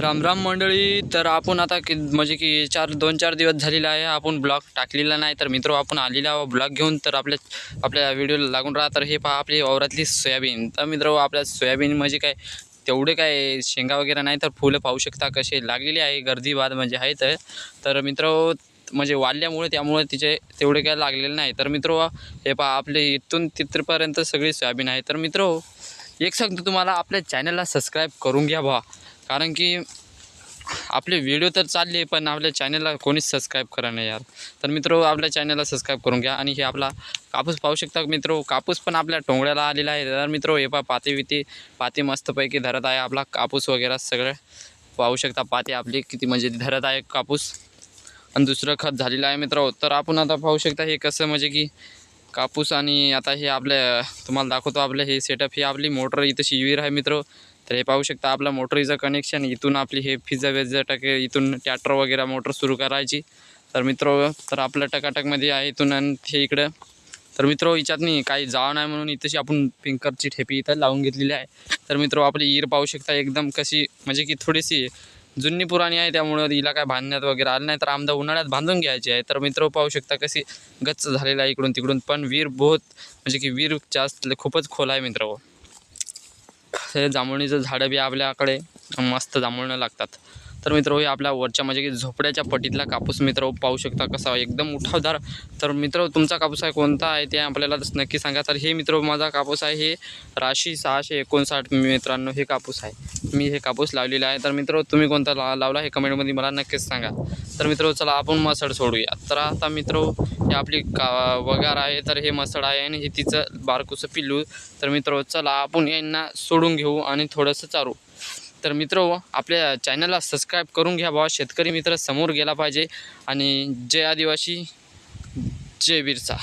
राम राम मंडळी तर आपण आता की म्हणजे की चार दोन चार दिवस झालेला आहे. आपण ब्लॉग टाकलेला नाही. तर मित्र आपण आलेला ब्लॉग घेऊन. तर आपल्या आपल्या व्हिडिओला लागून राहा तर हे पहा आपली वावरातली सोयाबीन. तर मित्र आपल्या सोयाबीन म्हणजे काय? तेवढे काय शेंगा वगैरे नाही तर फुलं पाहू शकता कसे लागलेली आहे. गर्दी बाद म्हणजे आहेत तर. मित्र म्हणजे वाढल्यामुळे त्यामुळे तिचे तेवढे काय लागलेले नाही. तर मित्र हे पहा आपले इथून तिथपर्यंत सगळी सोयाबीन आहे. तर मित्र एक सांगतो तुम्हाला आपल्या चॅनलला सबस्क्राईब करून घ्या बा कारण की आपले व्हिडिओ तर चालले पण आपल्या चॅनलला कोणीच सबस्क्राईब करा नाही यार. तर मित्र आपल्या चॅनलला सबस्क्राईब करून घ्या आणि हे आपला कापूस पाहू शकता मित्र. कापूस पण आपल्या टोंगड्याला आलेला आहे. तर मित्र हे पा पाती विती पाती मस्तपैकी धरत आहे आपला कापूस वगैरे सगळं. पाहू शकता पाती आपली किती म्हणजे धरत आहे कापूस. आणि दुसरं खत झालेलं आहे मित्र. तर आपण आता पाहू शकता हे कसं म्हणजे की कापूस आणि आता हे आपल्या तुम्हाला दाखवतो आपलं हे सेटअप ही आपली मोटर इथं शिवीर आहे मित्र. तर हे पाहू शकता आपलं मोटरीचं कनेक्शन इथून आपली हे फिजा वेजा टाके इथून टॅटर वगैरे मोटर सुरू करायची. तर मित्र तर आपलं टकाटकमध्ये आहे इथून आणि हे इकडं. तर मित्र याच्यात नाही काही जाव नाही म्हणून इथंशी आपण पिंकरची ठेपी इथं लावून घेतलेली आहे. तर मित्र आपली ईर पाहू शकता एकदम कशी म्हणजे की थोडीशी जुनी पुराणी आहे त्यामुळं हिला काय बांधण्यात वगैरे आलं नाही. तर आमदा उन्हाळ्यात बांधून घ्यायची आहे. तर मित्र पाहू शकता कशी गच्च झालेला आहे इकडून तिकडून. पण वीर बहुत म्हणजे की वीर जास्त खूपच खोल आहे मित्र. हे जांभळणीचं झाडं बी आपल्याकडे मस्त जांभळणं लागतात. तर मित्र हे आपल्या वरच्या म्हणजे की झोपड्याच्या पटीतला कापूस मित्र पाहू शकता कसा एकदम उठावदार. तर मित्र तुमचा कापूस आहे कोणता? आहे ते आपल्याला नक्की सांगा. तर हे मित्र माझा कापूस आहे हे राशी सहाशे एकोणसाठ मित्रांनो हे कापूस आहे. मी हे कापूस लावलेला आहे. तर मित्र तुम्ही कोणता ला लावला हे कमेंटमध्ये मला नक्कीच सांगा. तर मित्र चला आपण मसड सोडूया. तर आता मित्र हे आपली का वगार आहे. तर हे मसड आहे आणि हे तिचं बारकुसं पिल्लू. तर मित्र चला आपण यांना सोडून घेऊ आणि थोडंसं चारू. तर मित्र आपल्या चॅनलला सबस्क्राईब करून घ्या बाबा शेतकरी मित्र समोर गेला पाहिजे. आणि जय आदिवासी जय बिरसा.